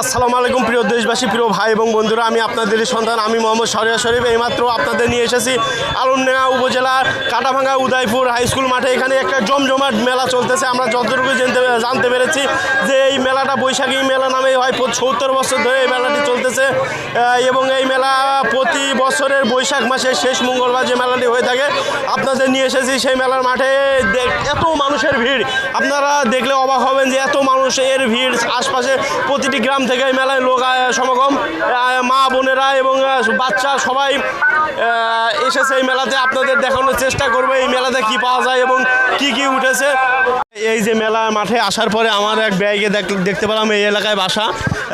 আসসালামু আলাইকুম, প্রিয় দেশবাসী, প্রিয় ভাই এবং বন্ধুরা। আমি আপনাদের সন্তান, আমি মোহাম্মদ শরিয়া শরীফ। এইমাত্র আপনাদের নিয়ে এসেছি আলমডাঙ্গা উপজেলার কাটাভাঙ্গা উদয়পুর হাই স্কুল মাঠে। এখানে একটা জমজমাট মেলা চলতেছে। আমরা যতটুকু জানতে জানতে পেরেছি যে এই মেলাটা বৈশাখী মেলা নামে হয়। সত্তর বছর ধরে এই মেলাটি চলতেছে। এবং এই মেলা প্রতি বছরের বৈশাখ মাসের শেষ মঙ্গলবার যে মেলাটি হয়ে থাকে, আপনাদের নিয়ে এসেছি সেই মেলার মাঠে। এত মানুষের ভিড়। আপনারা দেখলে অবাক হবেন যে এত মানুষের ভিড়। আশপাশে প্রতিটি গ্রাম থেকে এই মেলায় লোক সমাগম মা বোনেরা এবং বাচ্চা সবাই এসেছে এই মেলাতে। আপনাদের দেখানোর চেষ্টা করবে এই মেলাতে কি পাওয়া যায় এবং কি কি উঠেছে। এই যে মেলা মাঠে আসার পরে আমার এক ব্যাগে দেখতে পেলাম এই এলাকায় বাসা।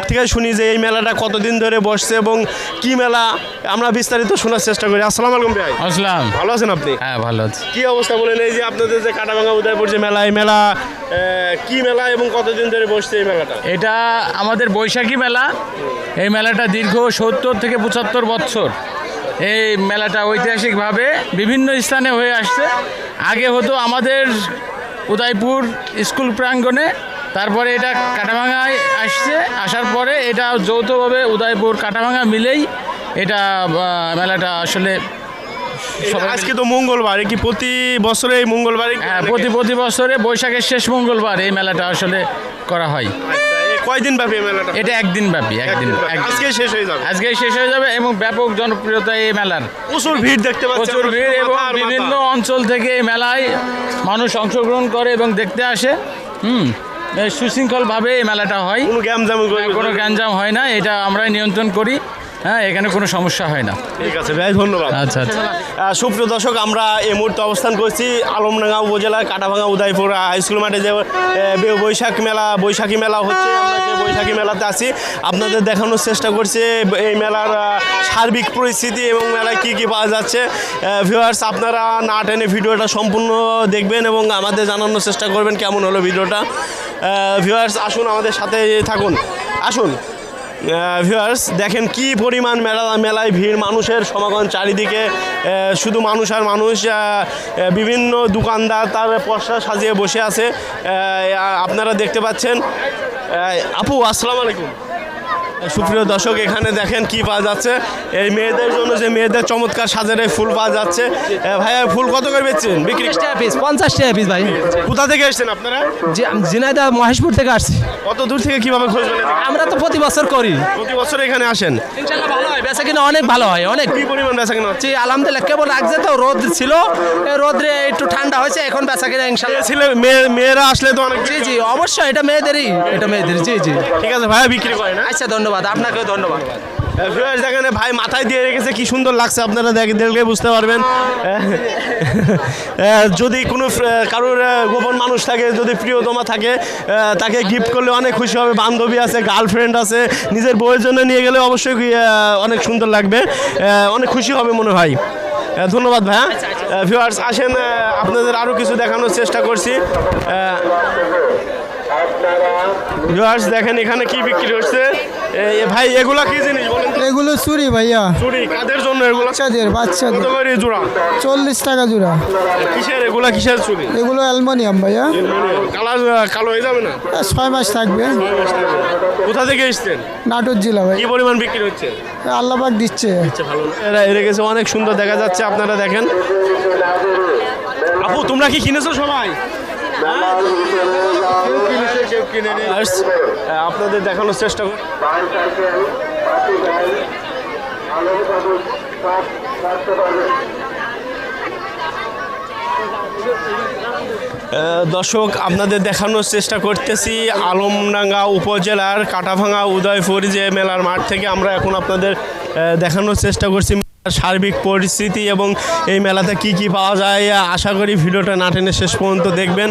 ঠিক আছে শুনি যে এই মেলাটা কতদিন ধরে বসছে এবং কি মেলা আমরা বিস্তারিত শোনার চেষ্টা করি। আসসালাম আলাইকুম ভাই। আসলাম ভালো আছেন আপনি? হ্যাঁ ভালো আছে। কি অবস্থা বলেন এই যে আপনাদের যে কাটাভাঙা উদয়পুর যে মেলা এই মেলা কি মেলা এবং কতদিন ধরে বসছে এই মেলাটা? এটা আমাদের বৈশাখী মেলা। এই মেলাটা দীর্ঘ সত্তর থেকে পঁচাত্তর বছর। এই মেলাটা ঐতিহাসিকভাবে বিভিন্ন স্থানে হয়ে আসছে। আগে হতো আমাদের উদয়পুর স্কুল প্রাঙ্গণে। তারপরে এটা কাটাভাঙায় আসছে। আসার পরে এটা যৌথভাবে উদয়পুর কাটাভাঙা মিলেই এটা মেলাটা আসলে আজকে তো মঙ্গলবার কি প্রতি বছরে এই মঙ্গলবারে হ্যাঁ প্রতি প্রতি বছরে বৈশাখের শেষ মঙ্গলবার এই মেলাটা আসলে করা হয়। আচ্ছা, কয়দিন ব্যাপী এই মেলাটা? এটা একদিন ব্যাপী একদিন। আজকে শেষ হয়ে যাবে? আজকে শেষ হয়ে যাবে এবং ব্যাপক জনপ্রিয়তা এই মেলার। প্রচুর ভিড় দেখতে পাচ্ছি প্রচুর ভিড় এবং। বিভিন্ন অঞ্চল থেকে এই মেলায় মানুষ অংশগ্রহণ করে এবং দেখতে আসে। হুম সুশৃঙ্খলভাবে এই মেলাটা হয়। কোনো গ্যামজাম কোনো গ্যাঞ্জাম হয় না এটা আমরাই নিয়ন্ত্রণ করি। হ্যাঁ এখানে কোনো সমস্যা হয় না। ঠিক আছে ভাই ধন্যবাদ। আচ্ছা আচ্ছা। সুপ্রিয় দর্শক আমরা এই মুহূর্তে অবস্থান করছি আলমডাঙ্গা উপজেলার কাটাভাঙা উদয়পুর হাই স্কুল মাঠে যে বৈশাখ মেলা বৈশাখী মেলা হচ্ছে। আমরা যে বৈশাখী মেলাতে আছি আপনাদের দেখানোর চেষ্টা করছি এই মেলার সার্বিক পরিস্থিতি এবং মেলায় কী কী পাওয়া যাচ্ছে। ভিউয়ার্স আপনারা না টেনে ভিডিওটা সম্পূর্ণ দেখবেন এবং আমাদের জানানোর চেষ্টা করবেন কেমন হলো ভিডিওটা। ভিউয়ার্স আসুন আমাদের সাথে থাকুন। আসুন। ভিউয়ার্স দেখেন কি পরিমাণ মেলা, মেলায় ভিড় মানুষের সমাগম চারিদিকে। শুধু মানুষ আর মানুষ বিভিন্ন দোকানদার তার পশা সাজিয়ে বসে আছে। আপনারা দেখতে পাচ্ছেন। আপু, আসসালামু আলাইকুম। সুপ্রিয় দর্শক এখানে দেখেন কি পাওয়া যাচ্ছে। এই মেয়েদের জন্য যে মেয়েদের চমৎকার সাজারে ফুল পাওয়া যাচ্ছে। ভাইয়া ফুল কত করে বেচছেন? বিক্রি পঞ্চাশ টাকা পিস পঞ্চাশ টাকা পিস ভাই। কোথা থেকে এসেছেন আপনারা? জি আমি মহেশপুর থেকে আসছি। কত দূর থেকে কীভাবে খোঁজ আমরা তো প্রতি বছর করি। প্রতি বছর এখানে আসেন? ইনশাল্লাহ ভালো হয় বেচা কিনা অনেক ভালো হয় অনেক। কি পরিমাণ বেচা কেনা? হচ্ছে আলহামদুলিল্লাহ কেবল রাখছে তো রোদ ছিল রোদ্রে একটু ঠান্ডা হয়েছে এখন বেচা কিনা ইনশাল্লাহ ছেলে মেয়ে মেয়েরা আসলে তো অনেক জি জি অবশ্যই এটা মেয়েদেরই এটা মেয়েদের জি জি। ঠিক আছে ভাইয়া বিক্রি করে না আচ্ছা ধন্যবাদ। আপনাকেও ধন্যবাদ। ভিউয়ার্স দেখেন ভাই মাথায় দিয়ে রেখেছে, কি সুন্দর লাগছে আপনারা দেখ, দেখলে বুঝতে পারবেন। যদি কোনো কারোর গোপন মানুষ থাকে, যদি প্রিয়তমা থাকে তাকে গিফট করলে অনেক খুশি হবে, বান্ধবী আছে গার্লফ্রেন্ড আছে, নিজের বউয়ের জন্য নিয়ে গেলে অবশ্যই অনেক সুন্দর লাগবে অনেক খুশি হবে মনে হয়। ধন্যবাদ ভাইয়া ভিউয়ার্স আসেন আপনাদের আরও কিছু দেখানোর চেষ্টা করছি। ভিউয়ার্স দেখেন এখানে কি বিক্রি হচ্ছে? ভাই এগুলা কি জিনিস বলেন তো? এগুলো চুরি ভাইয়া। চুড়ি কাদের জন্য এগুলো? বাচ্চাদের কত করে জোড়া? চল্লিশ টাকা জোড়া। কিসের? এগুলা কিসের চুড়ি এগুলো অ্যালমোনিয়াম ভাইয়া। কালার কালো হয়ে যাবে না? এ, ছয় মাস থাকবে। কোথা থেকে এসছেন? নাটোর জেলা ভাই কি পরিমাণ বিক্রি হচ্ছে? এ, আল্লাহবাক দিচ্ছে ভালো। এরা এরে অনেক সুন্দর দেখা যাচ্ছে আপনারা দেখেন। আপু তোমরা কি কিনেছো সবাই? আপনাদের দেখানোর চেষ্টা দর্শক, আপনাদের দেখানোর চেষ্টা করতেছি আলমডাঙ্গা উপজেলার কাটাভাঙা উদয়পুর যে মেলার মাঠ থেকে আমরা এখন আপনাদের দেখানোর চেষ্টা করছি। সার্বিক পরিস্থিতি এবং এই মেলাতে কি কি পাওয়া যায়, আশা করি ভিডিওটা না টেনে শেষ পর্যন্ত দেখবেন।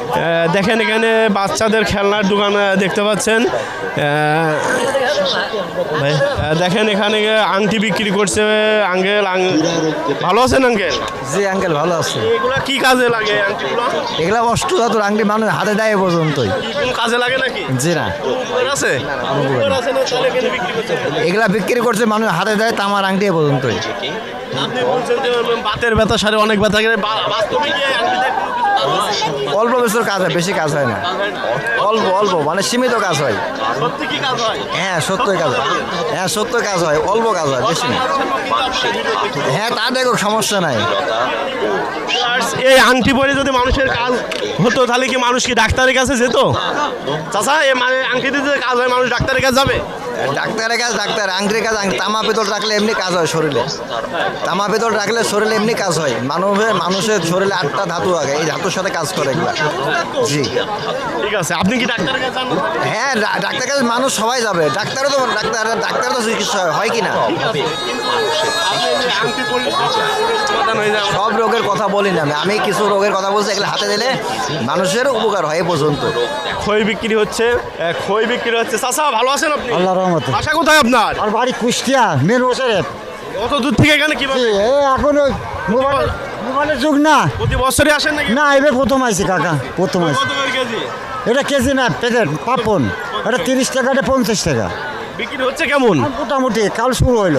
দেখেন এখানে বাচ্চাদের খেলনার দোকান দেখতে পাচ্ছেন। দেখেন এখানে আংটি বিক্রি করছে আঙ্কেল ভালো আছেন আঙ্কেল? জি আঙ্কেল ভালো আছে। এগুলা কি কাজে লাগে এগুলা অষ্ট ধাতুর আংটি মানুষ হাতে দেয় পর্যন্তই। কাজে লাগে নাকি? জি না। আছে? এগুলা বিক্রি করছে মানুষ হাতে দেয় তামার আংটি পর্যন্তই। আপনি বলছেন যে বাতের ব্যথা সারে অনেক ব্যথা বাস্তবে অল্প বছর কাজ হয় বেশি কাজ হয় না। অল্প অল্প মানে সীমিত কাজ হয়। হয়? সত্যই কাজ হয়। হ্যাঁ সত্য কাজ হয় অল্প কাজ হয় বেশি না। হ্যাঁ তা দেখো সমস্যা নাই। এই আংটি পরে যদি মানুষের কাজ হতো তাহলে কি মানুষ কি ডাক্তারের কাছে যেত? চাচা এই মানে আংটি দিতে কাজ হয় মানুষ ডাক্তারের কাছে যাবে? ডাক্তারের কাজ ডাক্তার আংটির কাজ তামা পিতল রাখলে এমনি কাজ হয় শরীরে। তামা পিতল রাখলে শরীরে এমনি কাজ হয়। মানুষের মানুষের শরীরে আটটা ধাতু আগে এই ধাতুর সাথে কাজ করে এগুলা। জি। ঠিক আছে আপনি কি হ্যাঁ ডাক্তার কাছে মানুষ সবাই যাবে ডাক্তারও তো ডাক্তার ডাক্তার তো চিকিৎসা হয়, কি না সব রোগের কথা বলি না আমি। আমি কিছু রোগের কথা বলছি এগুলো হাতে দিলে মানুষের উপকার হয় এ পর্যন্ত। খই বিক্রি হচ্ছে খই বিক্রি হচ্ছে। চাচা ভালো আছেন আপনি? আল্লাহ রহমতে বাসা কোথায় আপনার? আর বাড়ি কুষ্টিয়া মেন বছরে কত দূর থেকে এখানে কীভাবে এখন ওই মোবাইল মোবাইলের যুগ না। প্রতি বছরই আসেন নাকি? না এবার প্রথম আইছি কাকা প্রথম আইছি। এটা কেজি না প্যাকেট পাপন। এটা তিরিশ টাকা এটা পঞ্চাশ টাকা। বিক্রি হচ্ছে কেমন? মোটামুটি কাল শুরু হইল।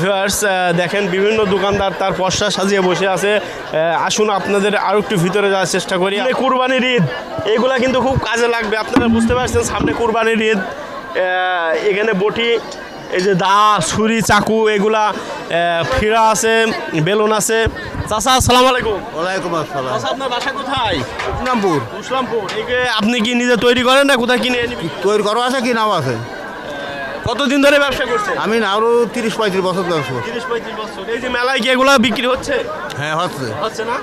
ভিউয়ার্স দেখেন বিভিন্ন দোকানদার তার পশা সাজিয়ে বসে আছে। আসুন আপনাদের আরও একটু ভিতরে যাওয়ার চেষ্টা করি। কুরবানির ঈদ। এগুলা কিন্তু খুব কাজে লাগবে আপনারা বুঝতে পারছেন সামনে কুরবানির ঈদ। এখানে বটি এই যে দা ছুরি চাকু এগুলা ফিরা আছে বেলুন আছে। চাচা আসসালামু আলাইকুম। ওয়ালাইকুম আসসালাম। চাচা আপনার বাসা কোথায়? ইসলামপুর ইসলামপুর একে আপনি কি নিজে তৈরি করেন না কোথায় কিনে তৈরি করো আছে কি নাম আছে? কতদিন ধরে ব্যবসা করছেন? আমি আরও তিরিশ পঁয়ত্রিশ বছর ব্যবসা করছি। তিরিশ পঁয়ত্রিশ বছর। এই যে মেলায় কি এগুলা বিক্রি হচ্ছে? হ্যাঁ হচ্ছে। হচ্ছে না?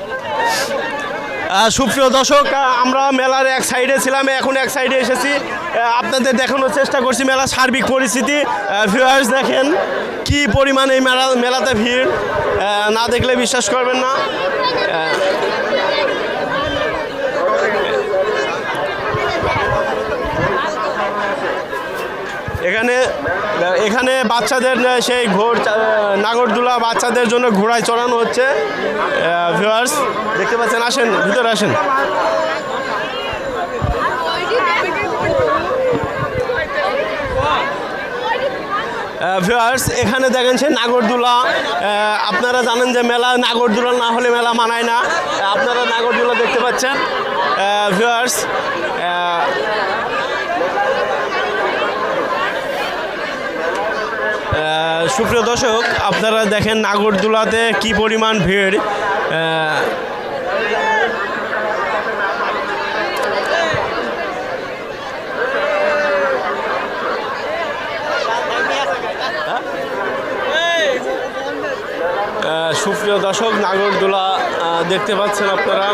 সুপ্রিয় দর্শক আমরা মেলার এক সাইডে ছিলাম, এখন এক সাইডে এসেছি। আপনাদের দেখানোর চেষ্টা করছি মেলার সার্বিক পরিস্থিতি। ভিউয়ার্স দেখেন কি পরিমাণ এই মেলা মেলাতে ভিড়। না দেখলে বিশ্বাস করবেন না। এখানে এখানে বাচ্চাদের সেই ঘোর নাগরদোলা বাচ্চাদের জন্য ঘোড়ায় চড়ানো হচ্ছে। ভিউয়ার্স দেখতে পাচ্ছেন, আসেন, ভিতরে আসেন। ভিউয়ার্স এখানে দেখেন সে নাগরদোলা আপনারা জানেন যে মেলা, নাগরদোলা না হলে মেলা মানায় না। আপনারা নাগরদোলা দেখতে পাচ্ছেন। ভিউয়ার্স সুপ্রিয় দর্শক, আপনারা দেখেন নাগরদোলাতে কি পরিমাণ ভিড়। সুপ্রিয় দর্শক, নাগরদোলা দেখতে পাচ্ছেন আপনারা।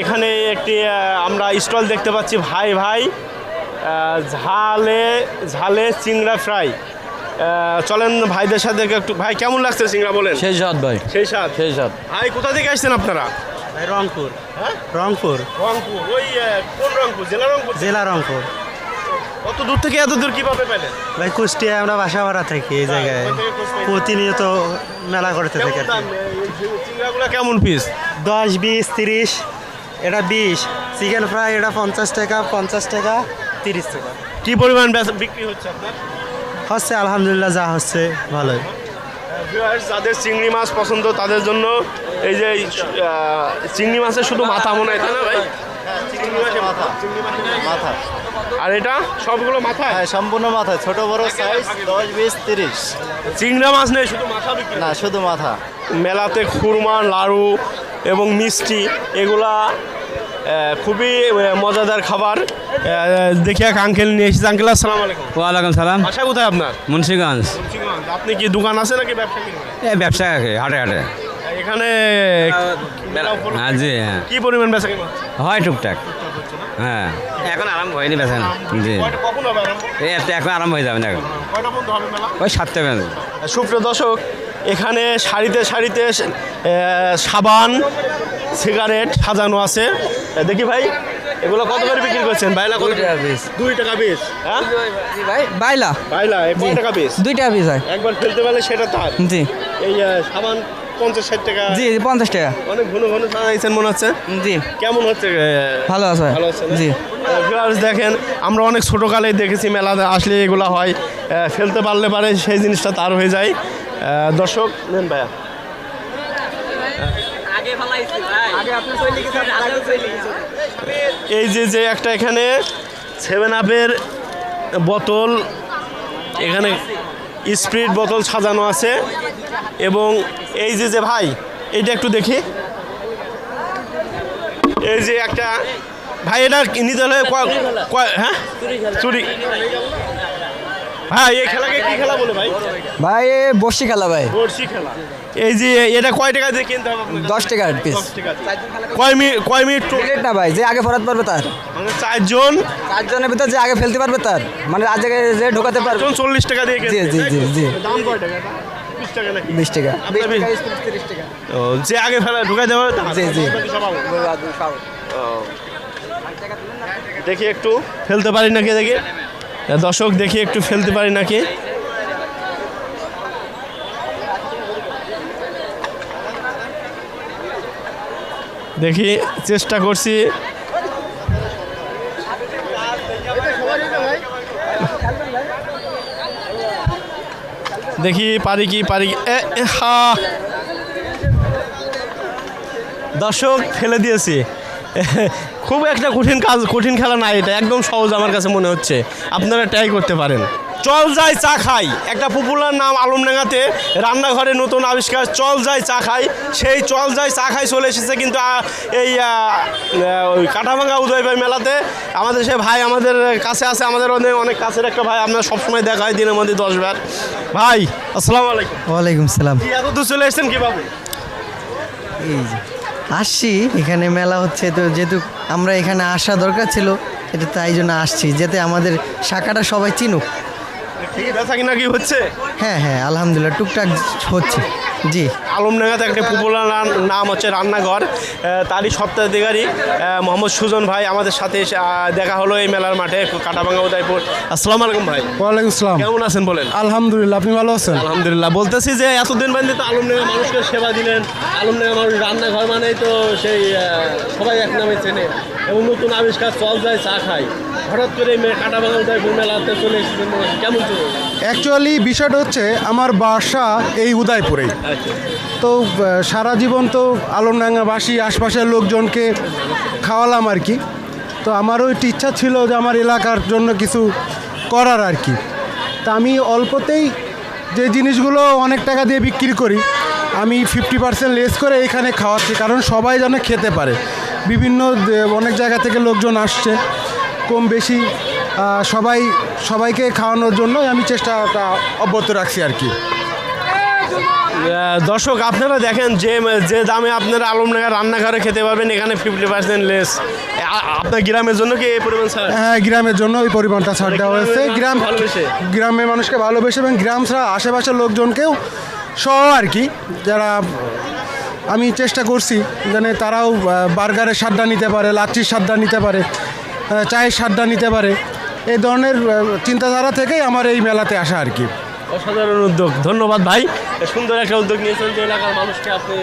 এখানে একটি আমরা স্টল দেখতে পাচ্ছি, ভাই ভাই ঝালে ঝালে চিংড়া ফ্রাই। চলেন ভাইদের সাথে একটু ভাই কেমন লাগছে চিংড়া বলেন? সেই সাত ভাই। সেই সাথ সেই সাত ভাই কোথা থেকে আসছেন আপনারা? ভাই রংপুর। হ্যাঁ? রংপুর। রংপুর ওই কোন রংপুর? জেলা রংপুর জেলা রংপুর। কত দূর থেকে এত দূর কীভাবে পেলেন? ভাই কুষ্টিয়া আমরা বাসা ভাড়া থাকি এই জায়গায় খোঁজ পাইলেন? প্রতিনিয়ত মেলা করতে থাকি কেমন দাম? এই চিংড়াগুলো কেমন পিস দশ বিশ তিরিশ এটা বিশ। চিকেন ফ্রাই এটা পঞ্চাশ টাকা পঞ্চাশ টাকা তিরিশ টাকা। কি পরিমাণ বিক্রি হচ্ছে আপনার? হচ্ছে আলহামদুলিল্লাহ যা হচ্ছে ভালোই। ভিউয়ার্স যাদের চিংড়ি মাছ পছন্দ তাদের জন্য এই যে চিংড়ি মাছের শুধু মাথা মনে হয় তাই না ভাই? মাথা চিংড়ি মাছের মাথা আর এটা সবগুলো মাথা হ্যাঁ সম্পূর্ণ মাথা ছোট বড় সাইজ দশ বিশ তিরিশ। চিংড়া মাছ নেই শুধু মাথা না শুধু মাথা। মেলাতে খুরমা লাড়ু এবং মিষ্টি এগুলা খুবই মজাদার খাবার। দেখি এক আঙ্কেল নিয়ে এসেছি। আঙ্কেল আসসালামু আলাইকুম। ওয়ালাইকুম সালাম। বাসা কোথায় আপনার? মুন্সিগঞ্জ। আপনি কি দোকান আছে নাকি ব্যবসা কি? ব্যবসা আছে হাটে হাটে। এখানে হ্যাঁ জি হ্যাঁ। কি পরিমাণ বেচা হয় টুকটাক। হ্যাঁ। এখন আরাম হয়নি জি। আরম্ভ? এই একটা এখন আরাম হয়ে যাবে না এখন। ওই সাতটা বেজে সুপ্রিয় দর্শক এখানে সারিতে সারিতে সাবান সিগারেট সাজানো আছে। দেখি ভাই এগুলো কত করে বিক্রি করছেন? বাইলা কত? টাকা পিস। দুই টাকা পিস হ্যাঁ? ভাই বাইলা। বাইলা কয় টাকা পিস? দুইটা পিস হয়। একবার ফেলতে পারলে সেটা তার। জি। এই সাবান পঞ্চাশ ষাট টাকা। জি পঞ্চাশ টাকা। অনেক ঘন ঘন সাজাইছেন মনে হচ্ছে। জি। কেমন হচ্ছে ভালো আছে। ভালো না? জি। দেখেন আমরা অনেক ছোটোকালেই দেখেছি মেলাতে আসলে এগুলো হয়। ফেলতে পারলে পারে সেই জিনিসটা তার হয়ে যায়। দর্শক নেন ভাইয়া। এই যে যে একটা এখানে সেভেন আপের বোতল এখানে স্প্রিট বোতল সাজানো আছে। এবং এই যে যে ভাই এইটা একটু দেখি। এই যে একটা ভাই এটা নিতে হলে হ্যাঁ? চুরি। ভাই এই খেলাকে কি খেলা বলে ভাই? ভাই বসি খেলা ভাই। বর্ষি খেলা। এই যে এটা কয় টাকা দিয়ে কিনতে হবে আপনাকে? দশ পিস টাকা দিয়ে। কয় মিনিট কয় মিনিট না ভাই যে আগে ফেরাতে পারবে তার। মানে চারজন? চারজনের ভিতর যে আগে ফেলতে পারবে তার। মানে আজ যে ঢোকাতে পারবে। চল্লিশ টাকা দিয়ে কিনতে, জি, জি, তো? জি। দাম কয় টাকা এটা? বিশ টাকা নাকি? বিশ টাকা। আপনার বিশ- ও, যে আগে ফেলা ঢুকাই দেওয়া জি, জি। দেখি একটু। ফেলতে পারি নাকি দেখি? দর্শক দেখি একটু ফেলতে পারি নাকি? দেখি, চেষ্টা করছি। দেখি, পারি কি, পারি হা। দর্শক, ফেলে দিয়েছি। খুব একটা কঠিন কাজ, কঠিন খেলা না এটা, একদম সহজ আমার কাছে মনে হচ্ছে। আপনারা ট্রাই করতে পারেন। চল যাই চা খাই। একটা পপুলার নাম আলমডাঙ্গাতে রান্নাঘরে নতুন আবিষ্কার চল যাই চা খাই। সেই চল যাই চা খাই চলে এসেছে কিন্তু এই কাটাভাঙ্গা উদয় ভাই মেলাতে। আমাদের সে ভাই আমাদের কাছে আছে আমাদের অনেক অনেক কাছের একটা ভাই আপনার সবসময় দেখা হয় দিনের মধ্যে দশবার ভাই আসসালামু আলাইকুম। ওয়ালাইকুম সালাম। এত দূর চলে এসেছেন কীভাবে? এই যে আসছি। এখানে মেলা হচ্ছে তো যেহেতু আমরা এখানে আসা দরকার ছিল এটা তাই জন্য আসছি যাতে আমাদের শাখাটা সবাই চিনুক। বেচা কিনা হচ্ছে? হ্যাঁ হ্যাঁ আলহামদুলিল্লাহ টুকটাক হচ্ছে। জি। আলমডাঙ্গাতে একটা পপুলার নাম হচ্ছে রান্নাঘর। তারই সপ্তাহাধিকারী আহ, মোহাম্মদ সুজন ভাই আমাদের সাথে এসে, দেখা হলো এই মেলার মাঠে কাটাভাঙ্গা উদয়পুর। আসসালামু আলাইকুম ভাই। ওয়ালাইকুম আসসালাম কেমন আছেন বলেন? আলহামদুলিল্লাহ আপনি ভালো আছেন? আলহামদুলিল্লাহ। বলতেছি যে এতদিন বান্ধে তো আলমডাঙ্গা মানুষকে সেবা দিলেন। আলমডাঙ্গা মানুষ রান্নাঘর মানেই তো সেই সবাই এক নামে চেনে এবং নতুন আবিষ্কার চল যায় চা খায়। হঠাৎ করে এই মে- কাটাভাঙ্গা উদয়পুর মেলাতে চলে এসেছেন কেমন চলে অ্যাকচুয়ালি বিষয়টা হচ্ছে আমার বাসা এই উদয়পুরেই। তো সারা জীবন তো আলমডাঙ্গাবাসী, আশপাশের লোকজনকে খাওয়ালাম আর কি। তো আমারও একটু ইচ্ছা ছিল যে আমার এলাকার জন্য কিছু করার আর কি। তা আমি অল্পতেই যে জিনিসগুলো অনেক টাকা দিয়ে বিক্রি করি, আমি ফিফটি পার্সেন্ট লেস করে এখানে খাওয়াচ্ছি, কারণ সবাই যেন খেতে পারে। বিভিন্ন অনেক জায়গা থেকে লোকজন আসছে, কম বেশি সবাই সবাইকে খাওয়ানোর জন্য আমি চেষ্টাটা অব্যাহত রাখছি আর কি। দর্শক আপনারা দেখেন যে যে দামে আপনারা আলমডাঙ্গা রান্নাঘরে খেতে পারবেন এখানে ফিফটি পার্সেন্ট লেস আপনার গ্রামের জন্য কি এই পরিমাণ স্যার হ্যাঁ গ্রামের জন্য ওই পরিমাণটা ছাড় দেওয়া হয়েছে। গ্রাম? গ্রামের মানুষকে ভালোবেসে এবং গ্রাম ছাড়া আশেপাশের লোকজনকেও সহ আর কি। যারা আমি চেষ্টা করছি যেন তারাও বার্গারের স্বাদটা নিতে পারে লাচ্ছির স্বাদটা নিতে পারে চায়ের স্বাদটা নিতে পারে। এই ধরনের চিন্তাধারা থেকেই আমার এই মেলাতে আসা আর কি। অসাধারণ উদ্যোগ। ধন্যবাদ ভাই। সুন্দর একটা উদ্যোগ নিয়েছেন যে এলাকার মানুষকে আপনি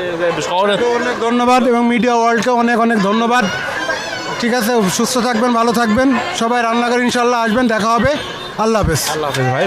শহরে অনেক ধন্যবাদ এবং মিডিয়া ওয়ার্ল্ডকে অনেক অনেক ধন্যবাদ। ঠিক আছে সুস্থ থাকবেন ভালো থাকবেন। সবাই রান্নাঘর ইনশাল্লাহ আসবেন দেখা হবে। আল্লাহ হাফেজ। আল্লাহ হাফেজ ভাই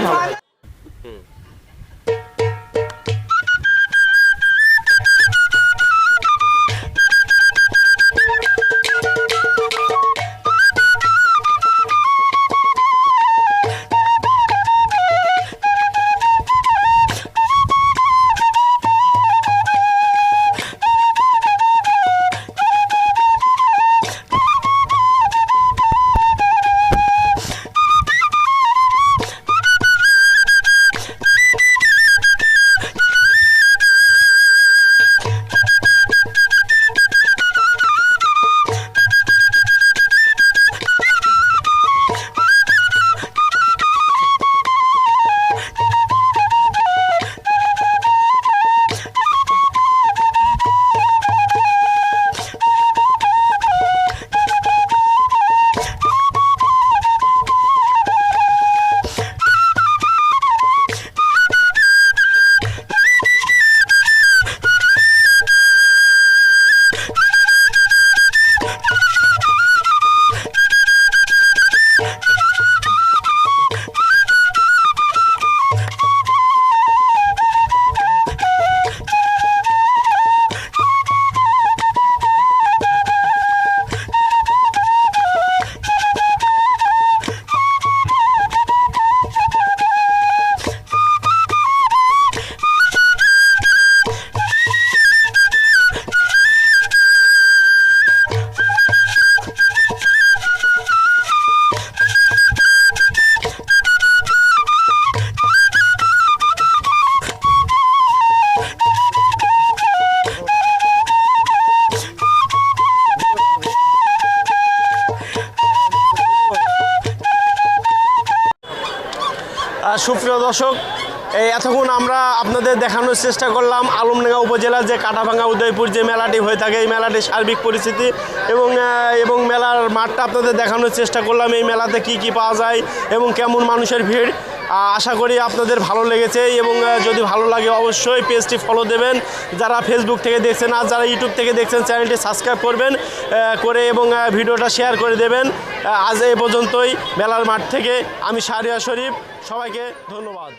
দর্শক, এই এতক্ষণ আমরা আপনাদের দেখানোর চেষ্টা করলাম আলমডাঙ্গা উপজেলার যে কাটাভাঙ্গা উদয়পুর যে মেলাটি হয়ে থাকে। এই মেলাটির সার্বিক পরিস্থিতি এবং এবং মেলার মাঠটা আপনাদের দেখানোর চেষ্টা করলাম। এই মেলাতে কি কি পাওয়া যায় এবং কেমন মানুষের ভিড় আশা করি আপনাদের ভালো লেগেছে এবং যদি ভালো লাগে অবশ্যই পেজটি ফলো দেবেন। যারা ফেসবুক থেকে দেখছেন আর যারা ইউটিউব থেকে দেখছেন, চ্যানেলটি সাবস্ক্রাইব করবেন করে এবং ভিডিওটা শেয়ার করে দেবেন। আজ এ পর্যন্তই, মেলার মাঠ থেকে আমি সারিয়া শরীফ। সবাইকে ধন্যবাদ।